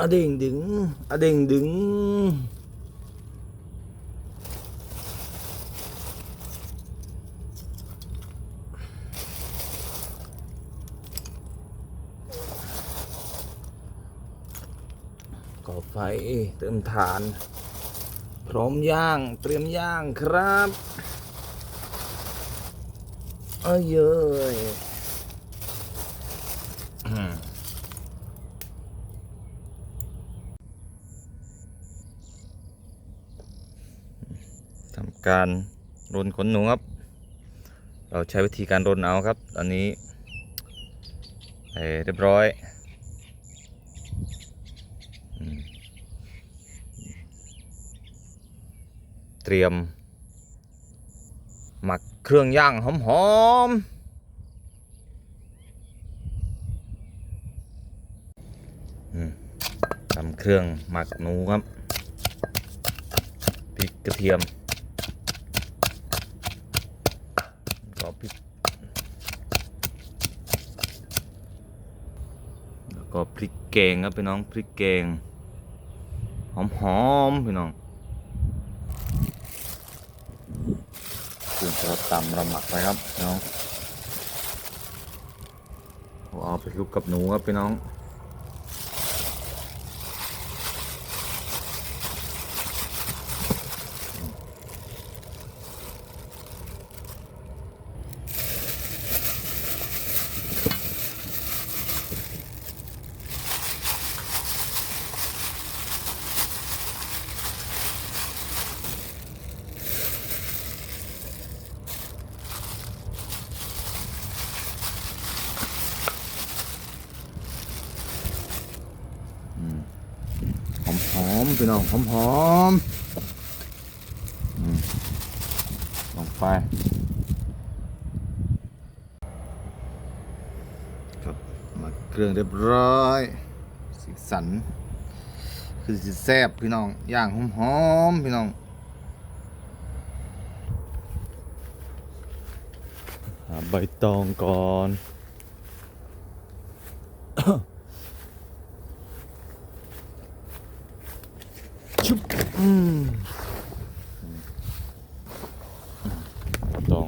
อะเด้งดึงอะเด้งดึง ก่อไฟเติมฐาน พร้อมย่าง เตรียมย่างครับ เอ้ยเย้ยอืมทำ การรนขนหนูครับ เราใช้วิธีการรนเอาครับ ตอนนี้เเรียบร้อยเตรียม หมักเครื่องย่างหอมๆอืมทำเครื่องหมักหนูครับพริกกระเทียมก็พริกแล้ว ก็พริกแกงครับพี่น้องพริกแกงหอมๆพี่น้องส่วนเราตำเราหมักไปครับพี่น้องเอาไปคลุกกับหนูครับพี่น้อง หอ มหอมพี่น้องหอมหอมลงไปครับมาเครื่องเรียบร้อยสีสัน คือสิแซ่บพี่น้องย่างหอมหอมพี่น้องใบตองก่อน ชุบอืมใบ ตอง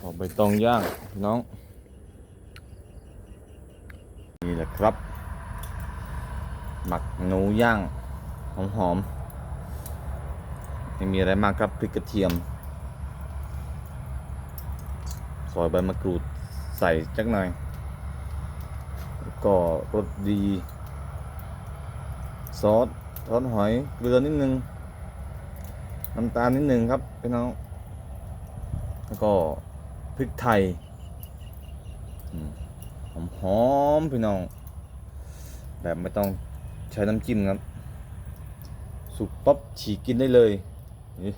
ออกใบตองย่างน้อง นี่แหละครับ หมักหนูย่าง หอมๆไม่มีอะไรมากครับพริกกระเทียม ซอยใบมะกรูดใส่จักหน่อย ก็รสดี ซอส ซอสหอยเกลือนิดนึงน้ำตาลนิดนึงครับพี่น้อง แล้วก็พริกไทยหอมหอมๆพี่น้อง แบบไม่ต้องใช้น้ำจิ้มครับ สุกปั๊บฉีกกินได้เลยนี่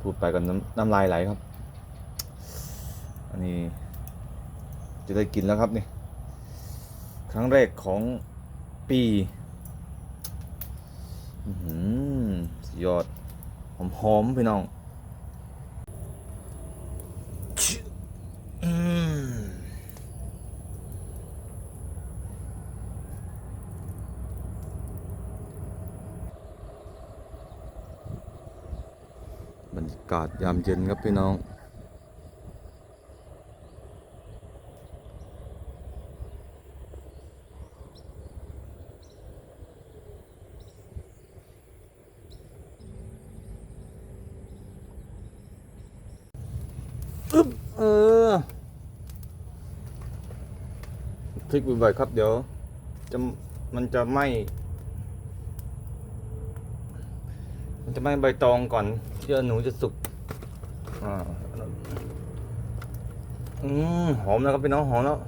พูดไปกันน้ำน้ำลายไหลครับ อันนี้จะได้กินแล้วครับนี่ ครั้งแรกของปี อื้อหือสุดยอดหอมพี่น้องชิอืมบรรยากาศยามเย็นครับพี่น้อง อึ๊บเออพลิกบ่อยๆครับ เดี๋ยวจะมันจะไหมมันจะไหมใบตองก่อนที่หนูจะสุกอ่าอืมหอมนะครับพี่น้องหอมแล้ว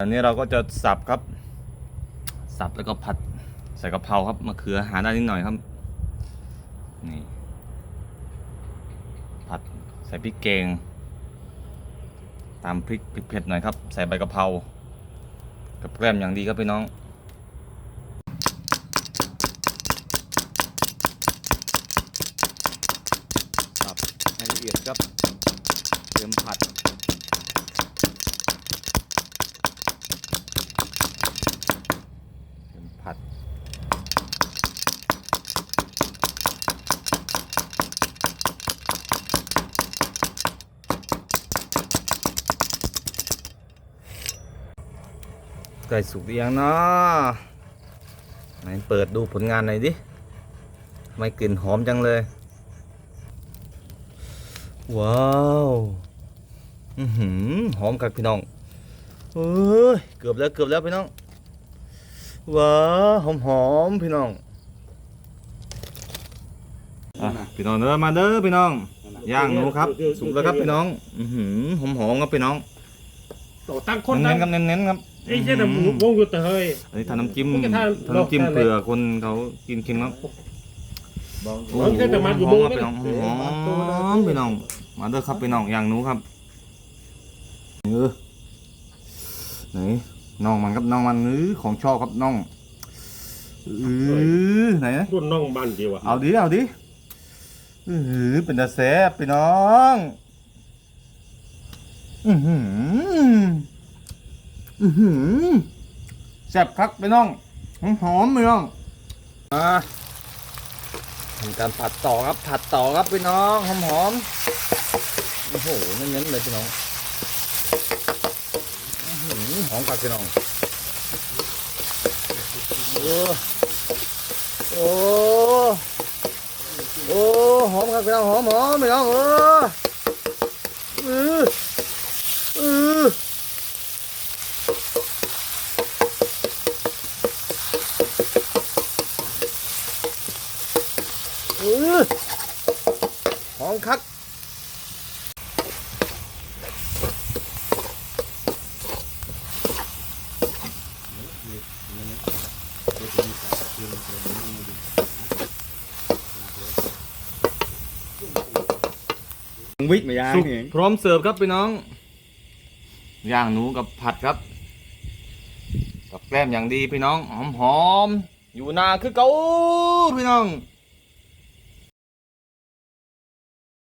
อันนี้เราก็จะสับครับ สับแล้วก็ผัดใส่กะเพราครับมะเขือหาได้นิดหน่อยครับ นี่ผัดใส่พริกแกง ตามพริกเผ็ดหน่อยครับ ใส่ใบกะเพรากับแกล้มอย่างดีครับพี่น้องสับให้ละเอียดครับ เตรียมผัดเตรียมผัด ไก่สุกหรือยังเนาะไหนเปิดดูผลงานหน่อยดิไม่กลิ่นหอมจังเลย ว้าวอือหือหอมครับพี่น้องเอ้ยเกือบแล้วเกือบแล้วพี่น้องว้าหอมหอมพี่น้องอะพี่น้องเด้อมาเด้อพี่น้องย่างหนูครับ สุกแล้วครับพี่น้อง อือหือหอมหอมครับพี่น้อง โตตั้งคนตั้เน้งนๆครับเน้นๆครับไอ้เจ้าหน้าหมูวงอยู่แต่เฮ้ย อันนี้ทำน้ำจิ้มมันจะทานทำน้ำจิ้มลอกทานเลยเผื่อคนเขากินเค็มครับโอ้มันก็จะมาอยู่หอมวงครับนั่พี่นน้องน่ะหอมพี่น้องมาเด้อครับพี่น้องอย่างหนูครับเออไหนน้องมันครับน้องมันเออของชอบครับน้องเออไหนนะ รุ่นน้องบ้านเดียวอะเอาดิเอาดิเออเป็นตาแซ่บพี่น้อง อือหืออือหือแซ่บคักพี่น้องหอมหอมๆพี่น้องอ่าทำการผัดต่อครับ ผัดต่อครับพี่น้องหอมหอมโอ้โหเน้นๆเลยพี่น้องอื้อหือมคักพี่น้องโอ้โอ้โอ้หอมครับพี่น้องหอมหอมพี่น้องเออเออเออ เออหอมคัก วิทย์มาย่างพร้อมเสิร์ฟครับพี่น้อง ย่างหนูกับผัดครับ กับแกล้มอย่างดีพี่น้อง หอมหอมๆอยู่นาคือเก่าพี่น้อง